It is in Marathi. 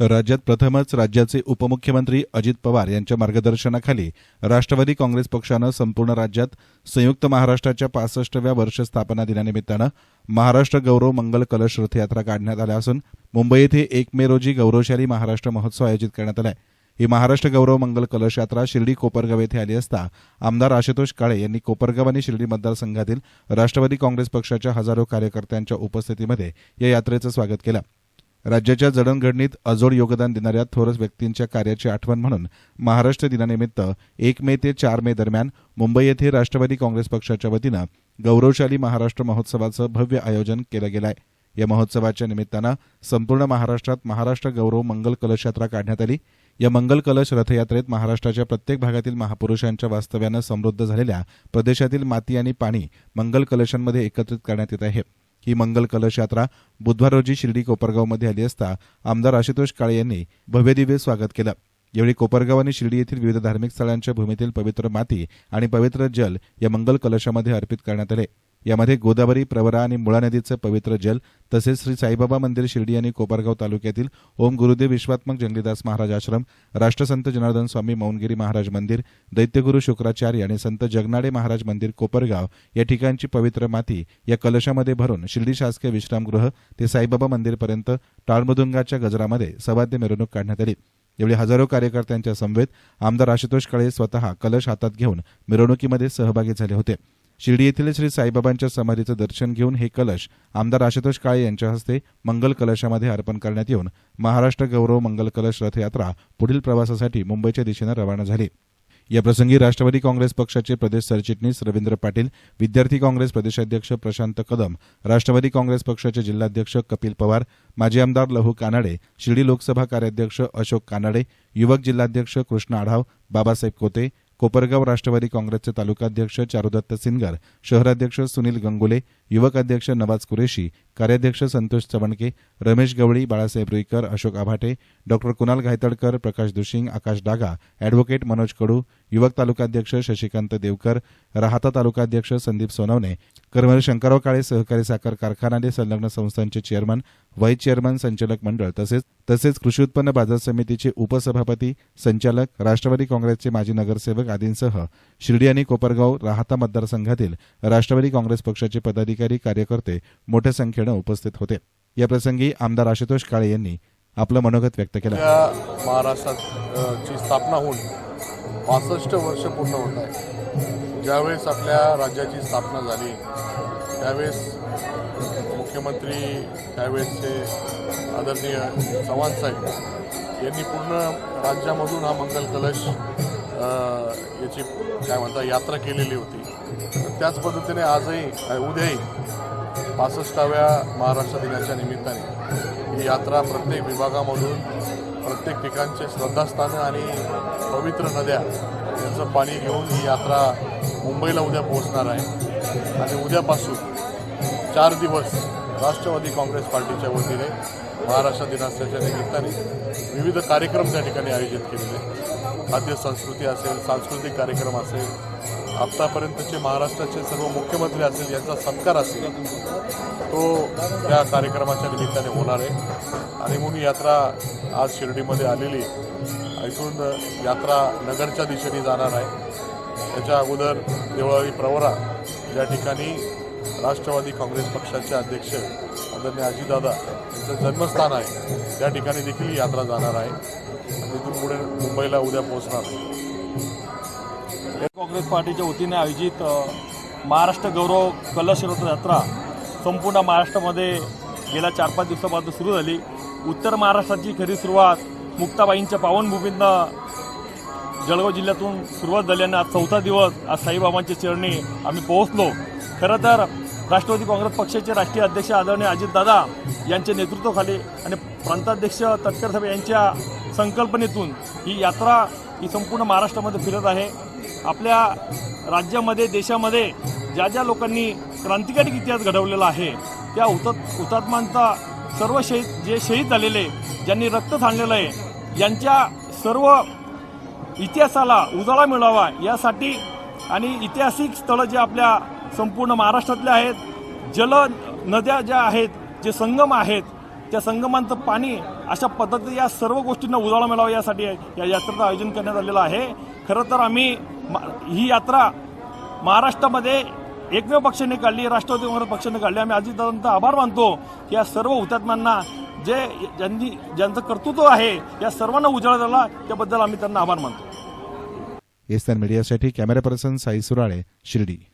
राज्यात प्रथमच राज्याचे उपमुख्यमंत्री अजित पवार यांच्या मार्गदर्शनाखाली राष्ट्रवादी काँग्रेस पक्षानं संपूर्ण राज्यात संयुक्त महाराष्ट्राच्या पासष्टव्या वर्ष स्थापना दिनानिमित्तानं महाराष्ट्र गौरव मंगल कलश रथयात्रा काढण्यात आल्या असून मुंबई येथे एक मे रोजी गौरवशाली महाराष्ट्र महोत्सव आयोजित करण्यात आला आहे ही महाराष्ट्र गौरव मंगल कलश यात्रा शिर्डी कोपरगाव येथे आली असता आमदार आशुतोष काळे यांनी कोपरगाव आणि शिर्डी मतदारसंघातील राष्ट्रवादी काँग्रेस पक्षाच्या हजारो कार्यकर्त्यांच्या उपस्थितीमध्ये या यात्रेचं स्वागत केलं. राज्याच्या जडणघडणीत अजोड योगदान देणाऱ्या थोरस व्यक्तींच्या कार्याची आठवण म्हणून महाराष्ट्र दिनानिमित्त एक मे ते चार मे दरम्यान मुंबई येथे राष्ट्रवादी काँग्रेस पक्षाच्या वतीनं गौरवशाली महाराष्ट्र महोत्सवाचं भव्य आयोजन केलं गेलं आहे या महोत्सवाच्या निमित्तानं संपूर्ण महाराष्ट्रात महाराष्ट्र गौरव मंगल कलश यात्रा काढण्यात आली. या मंगल कलश रथयात्रेत महाराष्ट्राच्या प्रत्येक भागातील महापुरुषांच्या वास्तव्यानं समृद्ध झालेल्या प्रदेशातील माती आणि पाणी मंगल कलशांमध्ये एकत्रित करण्यात येत आहे. ही मंगल कलश यात्रा बुधवार रोजी शिर्डी कोपरगावमध्ये आली असता आमदार आशुतोष काळे यांनी भव्यदिव्य स्वागत केलं. यावेळी कोपरगाव आणि शिर्डी येथील विविध धार्मिक स्थळांच्या भूमीतील पवित्र माती आणि पवित्र जल या मंगल कलशामध्ये अर्पित करण्यात आले. यामध्ये गोदावरी प्रवरा आणि मुळा नदीचं पवित्र जल तसेच श्री साईबाबा मंदिर शिर्डी आणि कोपरगाव तालुक्यातील ओम गुरुदेव विश्वात्मक जंगलीदास महाराज आश्रम राष्ट्रसंत जनार्दन स्वामी मौनगिरी महाराज मंदिर दैत्यगुरु शुक्राचार्य आणि संत जगनाडे महाराज मंदिर कोपरगाव या ठिकाणची पवित्र माती या कलशामध्ये भरून शिर्डी शासकीय विश्रामगृह ते साईबाबा मंदिरपर्यंत टाळमदुंगाच्या गजरामध्ये सवाद्य मिरवणूक काढण्यात आली. यावेळी हजारो कार्यकर्त्यांच्या समवेत आमदार आशुतोष काळे स्वतः कलश हातात घेऊन मिरवणुकीमध्ये सहभागी झाले होते. शिर्डी येथील श्री साईबाबांच्या समाधीचं दर्शन घेऊन हे कलश आमदार आशुतोष काळे यांच्या हस्ते मंगल कलशामध्ये अर्पण करण्यात येऊन महाराष्ट्र गौरव मंगल कलश रथयात्रा पुढील प्रवासासाठी मुंबईच्या दिशेनं रवाना झाली. याप्रसंगी राष्ट्रवादी काँग्रेस पक्षाचे प्रदेश सरचिटणीस रवींद्र पाटील विद्यार्थी काँग्रेस प्रदेशाध्यक्ष प्रशांत कदम राष्ट्रवादी काँग्रेस पक्षाचे जिल्हाध्यक्ष कपिल पवार माजी आमदार लहू कानाडे शिर्डी लोकसभा कार्याध्यक्ष अशोक कानाडे युवक जिल्हाध्यक्ष कृष्ण आढाव बाबासाहेब कोते कोपरगाव राष्ट्रवादी काँग्रेसचे तालुकाध्यक्ष चारुदत्त सिनगर शहराध्यक्ष सुनील गंगुले युवक अध्यक्ष नवाज कुरेशी कार्याध्यक्ष संतोष चवणके रमेश गवळी बाळासाहेब रुईकर अशोक आभाटे डॉक्टर कुणाल गायतडकर प्रकाश दुशिंग आकाश डागा अॅडव्होकेट मनोज कडू युवक तालुकाध्यक्ष शशिकांत देवकर राहता तालुकाध्यक्ष संदीप सोनवणे कर्मवीर शंकरराव काळे सहकारी साखर कारखानाने संलग्न संस्थांचे चेअरमन व्हाईस चेअरमन संचालक मंडळ तसेच तसेच कृषी उत्पन्न बाजार समितीचे उपसभापती संचालक राष्ट्रवादी काँग्रेसचे माजी नगरसेवक आदींसह शिर्डी आणि कोपरगाव राहता मतदारसंघातील राष्ट्रवादी काँग्रेस पक्षाचे पदाधिकारी कार्यकर्ते मोठ्या संख्येनं उपस्थित होते. याप्रसंगी आमदार आशुतोष काळे यांनी आपलं मनोगत व्यक्त केलं. महाराष्ट्राची स्थापना होऊन पासष्ट वर्ष पूर्ण होत आहे. ज्यावेळेस आपल्या राज्याची स्थापना झाली त्यावेळेस मुख्यमंत्री त्यावेळेसचे आदरणीय चव्हाण साहेब यांनी पूर्ण राज्यामधून हा मंगल कलश याची काय म्हणता यात्रा केलेली होती. त्याच पद्धतीने आजही उद्याही पासष्टाव्या महाराष्ट्र दिनाच्या निमित्ताने ही यात्रा प्रत्येक विभागामधून प्रत्येक ठिकाणचे श्रद्धास्थानं आणि पवित्र नद्या यांचं पाणी घेऊन ही यात्रा मुंबईला उद्या पोहोचणार आहे. आणि उद्यापासून चार दिवस राष्ट्रवादी काँग्रेस पार्टीच्या वतीने महाराष्ट्र दिनाच्या निमित्ताने विविध कार्यक्रम त्या ठिकाणी आयोजित केलेले खाद्य संस्कृती असेल सांस्कृतिक कार्यक्रम असेल आत्तापर्यंतचे महाराष्ट्राचे सर्व मुख्यमंत्री असेल यांचा सत्कार असेल तो त्या कार्यक्रमाच्या निमित्ताने होणार आहे. आणि म्हणून यात्रा आज शिर्डीमध्ये आलेली ऐकून इथून यात्रा नगरच्या दिशेने जाणार आहे. त्याच्या अगोदर देवळाली प्रवरा ज्या ठिकाणी राष्ट्रवादी काँग्रेस पक्षाचे अध्यक्ष आदरणीय अजितदादा यांचं जन्मस्थान आहे. त्या ठिकाणी देखील यात्रा जाणार आहे. आणि तिथून पुढे मुंबईला उद्या पोहोचणार. काँग्रेस पार्टीच्या वतीने आयोजित महाराष्ट्र गौरव कलश यात्रा संपूर्ण महाराष्ट्रामध्ये गेल्या चार पाच दिवसापासून सुरू झाली. उत्तर महाराष्ट्राची खरी सुरुवात मुक्ताबाईंच्या पावनभूमीतनं जळगाव जिल्ह्यातून सुरुवात झाल्याने आज चौथा दिवस आज साईबाबांच्या चरणी आम्ही पोहोचलो. खरं तर राष्ट्रवादी काँग्रेस पक्षाचे राष्ट्रीय अध्यक्ष आदरणीय अजितदादा यांच्या नेतृत्वाखाली आणि प्रांताध्यक्ष तटकर साहेब यांच्या संकल्पनेतून ही यात्रा ही संपूर्ण महाराष्ट्रामध्ये फिरत आहे. आपल्या राज्यामध्ये देशामध्ये ज्या ज्या लोकांनी क्रांतिकारी इतिहास घडवलेला आहे त्या हुतात हुतात्मांचा सर्व शहीद जे शहीद झालेले ज्यांनी रक्त थांबलेलं आहे यांच्या सर्व इतिहासाला उजाळा मिळावा यासाठी आणि ऐतिहासिक स्थळं जे आपल्या संपूर्ण महाराष्ट्रातले आहेत. जल नद्या ज्या आहेत जे संगम आहेत त्या संगमांचं पाणी अशा पद्धतीने या सर्व गोष्टींना उजाळा मिळावा यासाठी या यात्रेचं आयोजन करण्यात आलेलं आहे. खरं तर आम्ही ही यात्रा महाराष्ट्रामध्ये एकमेव पक्षाने काढली राष्ट्रवादी काँग्रेस पक्षाने काढली. आम्ही अजितदादांचा आभार मानतो की या सर्व हुतात्म्यांना जे ज्यांनी ज्यांचं कर्तृत्व आहे या सर्वांना उजाळा झाला त्याबद्दल आम्ही त्यांना आभार मानतो. एस्तान मीडियासाठी कॅमेरा पर्सन साई सुराळे शिर्डी.